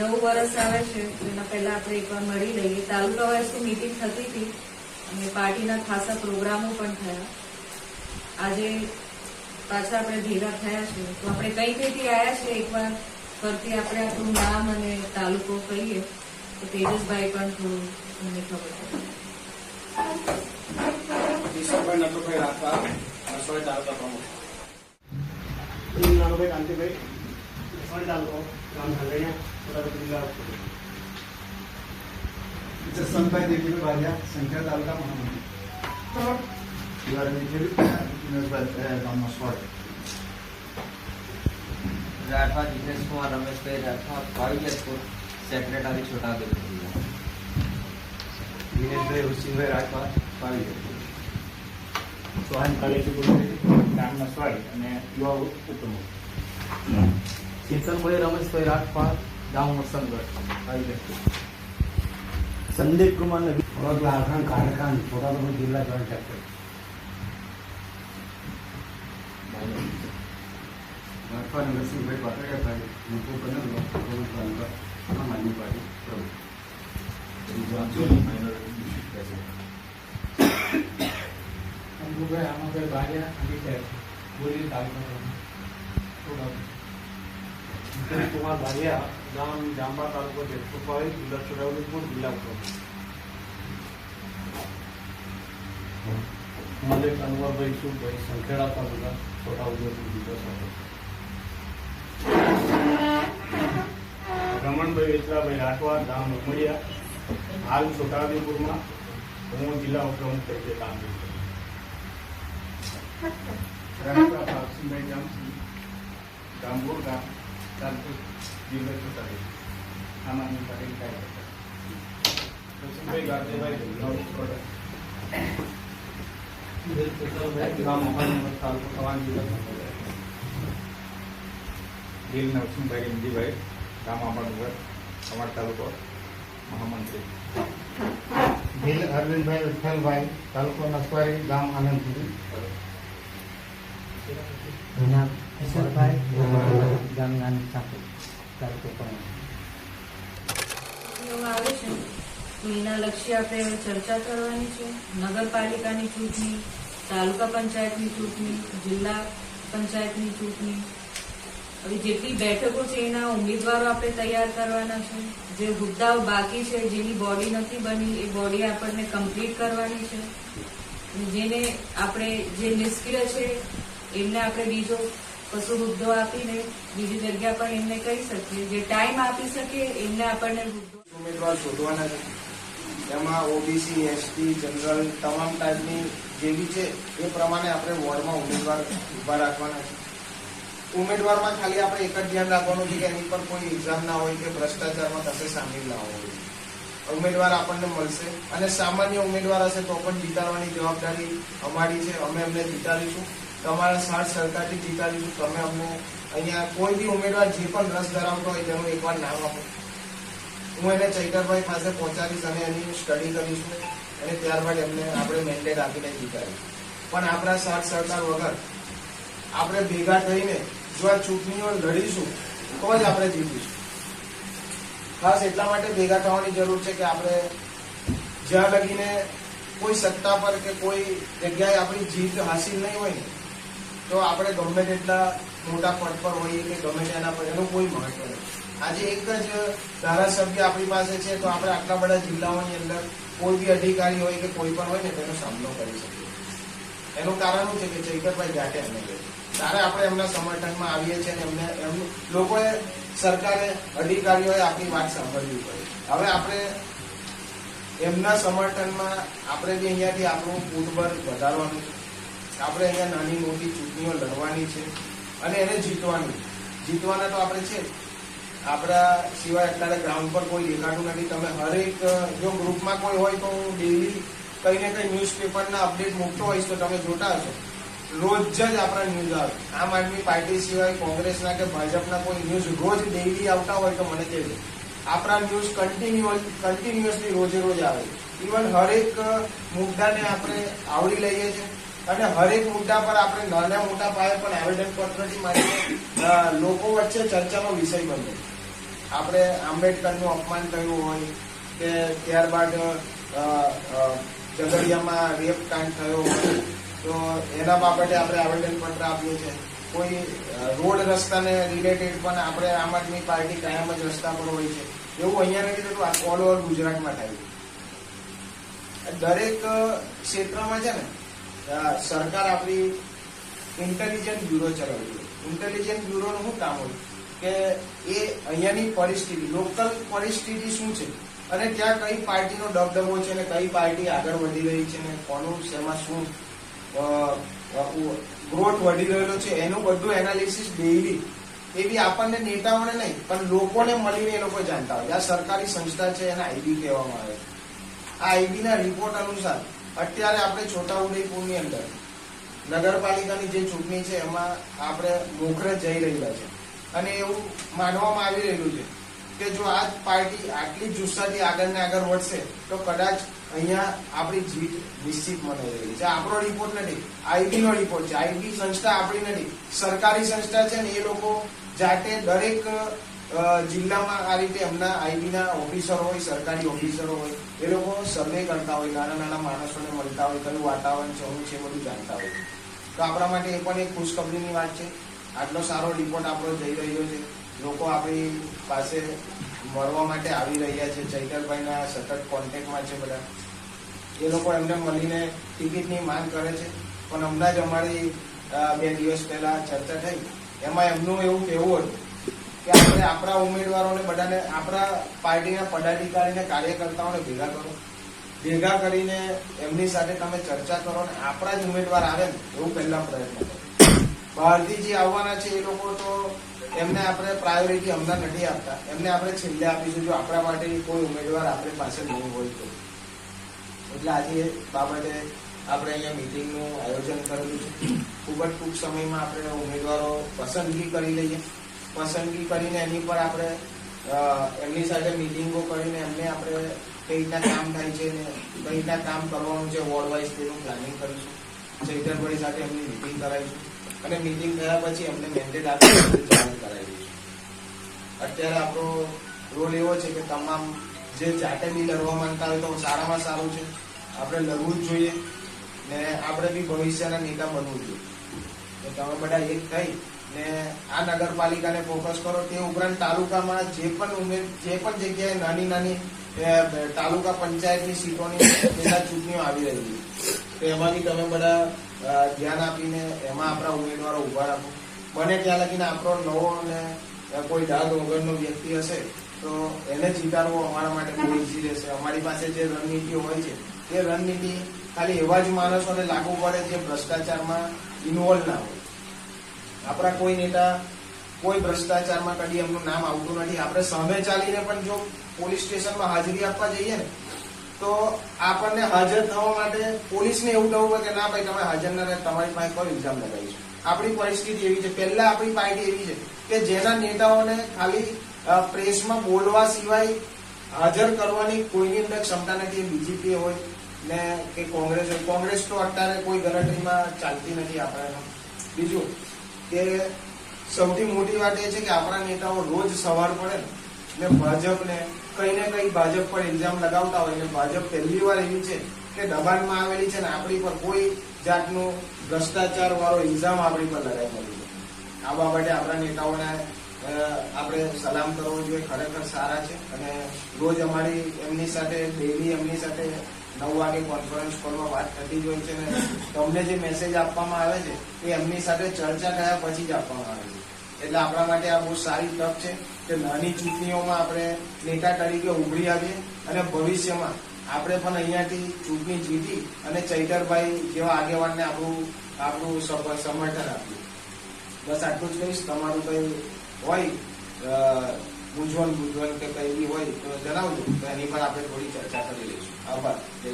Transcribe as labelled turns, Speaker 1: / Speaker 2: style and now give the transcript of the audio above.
Speaker 1: નવું વર્ષ આવે છે એના પહેલા આપણે એકવાર મળી લઈએ. તાલુકા વાઇઝની મિટિંગ થતી હતી અને પાર્ટીના ખાસા પ્રોગ્રામો પણ થયા. આજે પાછા આપણે ભેગા થયા છે. તો આપણે કઈ કઈથી આવ્યા છે એકવાર ફરતી આપણે આપણું નામ અને તાલુકો કહીએ. તો તેજસભાઈ પણ થોડું મને ખબર પડે.
Speaker 2: નટુભાઈ રાઠવા તાલુકા પ્રમુખ.
Speaker 3: નાનુભાઈ કાંતિભાઈ. વડ તાલુકો ગામ ધાંગડિયા બોટાદ જિલ્લા
Speaker 4: જસવંતભાઈ દેવીભાઈ વાલિયા સંખ્યા તાલુકા મહામંત્રી શિવારાની ખેડૂત ગામનો
Speaker 5: સ્વાદ રાઠવા દિનેશ કુમાર રમેશભાઈ રાઠવા ફાઈજતપુર સેક્રેટરી છોટાઉદેપુર જિલ્લા
Speaker 4: દિનેશભાઈ હુસિનભાઈ રાઠવા ફાઈજતપુર
Speaker 3: સોહાન કાલેજી ગામના સ્વાઈ અને યુવા ઉપપ્રમુખ
Speaker 6: ચેતનભાઈ રમેશભાઈ રાજપાલ ગામ વસંતગઢ આવી ગયા
Speaker 4: સંદીપ કુમાર ને લાલખાન કારખાન છોટાઉદેપુર જિલ્લા જોઈન્ટ રાઠવા નરસિંહભાઈ પાટડિયાભાઈ મુકુ બનેલો વડોદ તાલુકા આમ આદમી પાર્ટી પ્રમુખ.
Speaker 6: અંબુભાઈ આમાભાઈ બારિયા અંબિકા બોરી તાલુકા
Speaker 3: કુમાર બારિયા ગામ જાંબા તાલુકો જેતપુરપાળી જિલ્લા છોટાઉદેપુર જિલ્લા ઉપપ્રમુખ મલેક અનવરભાઈ સુભાઈ સંખેડા તાલુકા છોટાઉદેપુર જિલ્લા સાથે રમણભાઈ વેચરાભાઈ રાઠવા ગામ ઉમડિયા હાલ છોટાઉદેપુરમાં હું જિલ્લા ઉપપ્રમુખ તરીકે કામ કરું છું.
Speaker 4: ગામપુર ગામ ચાલતું જિલ્લો છોટાઉદેપુર આમ આદમી પાર્ટી કાર્યકર્તા
Speaker 3: રસિકભાઈ ગાંધીભાઈ
Speaker 6: ગામ મહાનગર તાલુકો સવાન જિલ્લા
Speaker 2: ગીર નરસિંહભાઈ ઇન્દીભાઈ ગામ આંબાડુંગર સમાજ તાલુકો મહામંત્રી.
Speaker 4: ભીલ અરવિંદભાઈ વિઠ્ઠલભાઈ તાલુકો નસવારી ગામ આનંદપુરી.
Speaker 6: ગામ નાની તાલુકો પણ.
Speaker 1: એના લક્ષ્ય આપણે ચર્ચા કરવાની છે. નગરપાલિકાની ચૂંટણી, તાલુકા પંચાયતની ચૂંટણી, જિલ્લા પંચાયતની ચૂંટણી. હવે જેટલી બેઠકો છે એના ઉમેદવારો આપણે તૈયાર કરવાના છે. જે હુદ્દાઓ બાકી છે, જેની બોડી નથી બની, એ બોડી આપણને કમ્પ્લીટ કરવાની છે. જેને આપણે જે નિષ્ક્રિય છે, એમને આપણે બીજો કશો મુદ્દો આપીને બીજી જગ્યા પર એમને કહી શકીએ. જે ટાઈમ આપી શકીએ, એમને આપણને
Speaker 2: ઉમેદવાર શોધવાના છે. એમાં ઓબીસી એસટી જનરલ તમામ ટાઈપની જેવી છે, એ પ્રમાણે આપણે વોર્ડમાં ઉમેદવાર ઊભા રાખવાના છે. ઉમેદવારમાં ખાલી આપણે એક જ ધ્યાન રાખવાનું છે કે એની પર કોઈ એક્ઝામ ના હોય કે ભ્રષ્ટાચારમાં કશે સામેલ ના હોય. ઉમેદવાર આપણને મળશે અને સામાન્ય ઉમેદવાર હશે તો પણ જીતાડવાની જવાબદારી અમારી છે. અમે એમને જીતાડીશું. તમારા સાથ સરકારથી જીતા લીધું. તમે અમને અહીંયા કોઈ બી ઉમેદવાર જે પણ રસ ધરાવતો હોય તેનું એકવાર નામ આપો. હું એને ચૈતરભાઈ પાસે પહોંચાડીશ અને એની સ્ટડી કરીશું. અને ત્યારબાદ એમને આપણે મેન્ડેટ આપીને જીતાડીશું પણ આપણા સાથ સરકાર વગર આપણે ભેગા થઈને જો આ ચૂંટણીઓ લડીશું, તો જ આપણે જીતીશું. ખાસ એટલા માટે ભેગા થવાની જરૂર છે કે આપણે જ્યાં લગીને કોઈ સત્તા પર કે કોઈ જગ્યાએ આપણી જીત હાસિલ નહીં હોય ને તો આપણે ગમે તેટલા મોટા પદ પર હોઈએ કે ગમે તેના પર, એનું કોઈ મહત્વ નથી. આજે એક જ ધારાસભ્ય આપણી પાસે છે, તો આપણે આટલા બધા જિલ્લાઓની અંદર કોઈ બી અધિકારી હોય કે કોઈ પણ હોય ને, તેનો સામનો કરી શકીએ. એનું કારણ શું છે કે ચૈતરભાઈ જાતે એમને કહે ત્યારે આપણે એમના સમર્થનમાં આવીએ છીએ અને એમને એમનું લોકોએ સરકારે અધિકારીઓએ આપણી વાત સાંભળવી પડે. હવે આપણે એમના સમર્થનમાં આપણે બી અહીંયાથી આપણું પૂરબર વધારવાનું આપણે અહીંયા નાની મોટી ચૂંટણીઓ લડવાની છે અને એને જીતવાની. જીતવાના તો આપણે છે આપણા સિવાય અત્યારે ગ્રાઉન્ડ પર કોઈ દેખાતું નથી. તમે હરેક જો ગ્રુપમાં કોઈ હોય તો હું ડેલી કંઈ ને કંઈ ન્યૂઝપેપરના અપડેટ મૂકતો હોઈશ તો તમે જોતા હશો. રોજ જ આપણા ન્યૂઝ આવે. આમ આદમી પાર્ટી સિવાય કોંગ્રેસના કે ભાજપના કોઈ ન્યૂઝ રોજ ડેઈલી આવતા હોય તો મને કહેજો. આપણા ન્યૂઝ કન્ટિન્યુઅસ કન્ટિન્યુઅસલી રોજે રોજ આવે. ઇવન હરેક મુદ્દાને આપણે આવરી લઈએ છીએ. અને હરેક મુદ્દા પર આપણે નાના મોટા પાયે પણ આવેદન પત્રથી માટે લોકો વચ્ચે ચર્ચાનો વિષય બને. આપણે આંબેડકરનું અપમાન થયું હોય કે ત્યારબાદ ઝઘડિયામાં રેપ કાંડ થયો હોય, તો એના બાબતે આપણે આવેદનપત્ર આપ્યું છે કોઈ રોડ રસ્તાને રિલેટેડ પણ આપણે આમ આદમી પાર્ટી કાયમ જ રસ્તા પર હોય છે. એવું અહીંયા નથી થતું ઓલ ઓવર ગુજરાતમાં થાય દરેક ક્ષેત્રમાં છે ને સરકાર આપણી ઇન્ટેલિજન્ટ બ્યુરો ચલાવતી હોય. ઇન્ટેલિજન્ટ બ્યુરોનું શું કામ હોય કે એ અહીંયાની પરિસ્થિતિ લોકલ પરિસ્થિતિ શું છે? અને ત્યાં કઈ પાર્ટીનો દબદબો છે ને કઈ પાર્ટી આગળ વધી રહી છે ને કોનું શેમાં શું ગ્રોથ વધી રહેલો છે, એનું બધું એનાલિસિસ ડેઇલી એ બી આપણને નેતાઓને નહીં, પણ લોકોને મળીને એ લોકો જાણતા હોય. આ સરકારી સંસ્થા છે, એના આઈબી કહેવામાં આવે આ આઈબીના રિપોર્ટ અનુસાર અત્યારે આપણે છોટાઉદેપુરની અંદર નગરપાલિકાની જે ચૂંટણી છે, એમાં આપણે મોખરે જઈ રહ્યા છે. અને એવું માનવામાં આવી રહ્યું છે કે જો આ પાર્ટી આટલી જુસ્સાથી આગળ ને આગળ વધશે, તો કદાચ અહીંયા આપણી જીત નિશ્ચિત મનાઈ રહી છે. આપણો રિપોર્ટ નથી આઈબી નો રિપોર્ટ છે. આઈબી સંસ્થા આપણી નથી, સરકારી સંસ્થા છે ને એ લોકો જાતે દરેક જિલ્લામાં આ રીતે એમના આઈબીના ઓફિસર હોય, સરકારી ઓફિસરો હોય, એ લોકો સર્વે કરતા હોય, નાના નાના માણસોને મળતા હોય, કયું વાતાવરણ છે, શું છે બધું જાણતા હોય. તો આપણા માટે એ પણ એક ખુશખબરીની વાત છે. આટલો સારો રિપોર્ટ આપણો જઈ રહ્યો છે. લોકો આપણી પાસે મળવા માટે આવી રહ્યા છે. ચૈતરભાઈના સતત કોન્ટેક્ટમાં છે બધા. એ લોકો એમને મળીને ટિકિટની માંગ કરે છે. પણ હમણાં જ અમારી બે દિવસ પહેલા ચર્ચા થઈ. એમાં એમનું એવું કહેવું હતું કે આપણે આપણા ઉમેદવારોને બધાને, આપણા પાર્ટીના પદાધિકારીને, કાર્યકર્તાઓને ભેગા કરો. ભેગા કરીને એમની સાથે તમે ચર્ચા કરો ને આપણા જ ઉમેદવાર આવે ને, એવું પહેલા પ્રયત્ન કરો. બહારથી જે આવવાના છે એ લોકો તો એમને આપણે પ્રાયોરિટી હમણાં નથી આપતા. એમને આપણે છેલ્લે આપીશું જો આપણા માટે કોઈ ઉમેદવાર આપણી પાસે ન હોય તો. એટલે આજે બાબતે આપણે અહીંયા મિટિંગનું આયોજન કરેલું છે. ખૂબ જ ટૂંક સમયમાં આપણે ઉમેદવારો પસંદગી કરી લઈએ. પસંદગી કરીને એની પર આપણે એમની સાથે મિટિંગો કરીને એમને આપણે કઈ રીતના કામ થાય છે ને કઈ રીતના કામ કરવાનું છે વોર્ડ વાઇઝ તેનું પ્લાનિંગ કરીશું. ચૈતરભાઈ સાથે એમની મિટિંગ કરાવીશું. અને મિટિંગ થયા પછી એમને મેન્ડેટ આપી જાહેર કરાવી દઈશું. અત્યારે આપણો રોલ એવો છે કે તમામ જે જાતે બી લડવા માંગતા હોય તો સારામાં સારું છે. આપણે લડવું જ જોઈએ ને આપણે બી ભવિષ્યના નેતા બનવું જોઈએ. તો તમે બધા એક થઈ ને આ નગરપાલિકાને ફોકસ કરો તે ઉપરાંત તાલુકામાં જે પણ ઉમેર જે પણ જગ્યાએ નાની નાની તાલુકા પંચાયતની સીટોની પેટા ચૂંટણીઓ આવી રહી છે. તો એમાંથી તમે બધા ધ્યાન આપીને એમાં આપણા ઉમેદવારો ઊભા રાખો. બને ત્યાં લગીને આપણો નવો અને કોઈ ડાઘ વગરનો વ્યક્તિ હશે, તો એને જીતાડવો અમારા માટે બહુ ઈઝી રહેશે. અમારી પાસે જે રણનીતિઓ હોય છે, એ રણનીતિ ખાલી એવા જ માણસોને લાગુ પડે જે ભ્રષ્ટાચારમાં ઇન્વોલ્વ ના હોય. આપણા કોઈ નેતા, કોઈ ભ્રષ્ટાચારમાં કદી એમનું નામ આવતું નથી. આપણે સામે ચાલીને પણ જો પોલીસ સ્ટેશનમાં હાજરી આપવા જઈએ ને, તો આપણને હાજર થવા માટે પોલીસને એવું કહેવું હોય કે, ના ભાઈ, તમે હાજર ના રહે તમારી પાસે કોઈ ઇલ્ઝામ લગાવીશું આપણી પરિસ્થિતિ એવી છે. પહેલા આપણી પાર્ટી એવી છે કે જેના નેતાઓને ખાલી પ્રેસમાં બોલવા સિવાય હાજર કરવાની કોઈની અંદર ક્ષમતા નથી. બીજેપી હોય ને કે કોંગ્રેસ હોય. કોંગ્રેસ તો અત્યારે કોઈ ગણતરીમાં ચાલતી નથી આપણે બીજું કે સૌથી મોટી વાત એ છે કે આપણા નેતાઓ રોજ સવાર પડે ને ભાજપને કઈ ને કઈ ભાજપ પર ઇલ્ઝામ લગાવતા હોય ને ભાજપ પહેલી વાર એવી છે કે દબાણમાં આવેલી છે ને આપણી પર કોઈ જાતનું ભ્રષ્ટાચાર વાળો ઇલ્ઝામ આપણી પર લગાવેલો છે. આ બાબતે આપણા નેતાઓને આપણે સલામ કરવો જોઈએ. ખરેખર સારા છે અને રોજ અમારી એમની સાથે, ડેલી એમની સાથે નવ વાગે કોન્ફરન્સ કોલમાં વાત થતી જ હોય છે ને, તમને જે મેસેજ આપવામાં આવે છે, એ એમની સાથે ચર્ચા થયા પછી જ આપવામાં આવે છે. એટલે આપણા માટે આ બહુ સારી તક છે કે નાની ચૂંટણીઓમાં આપણે નેતા તરીકે ઉભરી આવીએ અને ભવિષ્યમાં આપણે પણ અહીંયાથી ચૂંટણી જીતી અને ચૈતરભાઈ જેવા આગેવાનને આપણું આપણું સમર્થન આપ્યું બસ આટલું જ કહીશ. તમારું કંઈ હોય મૂંઝવણ મૂંઝવણ કે કંઈ બી હોય તો જણાવજો. તો એની પર આપણે થોડી ચર્ચા કરી લઈશું. આભાર. જય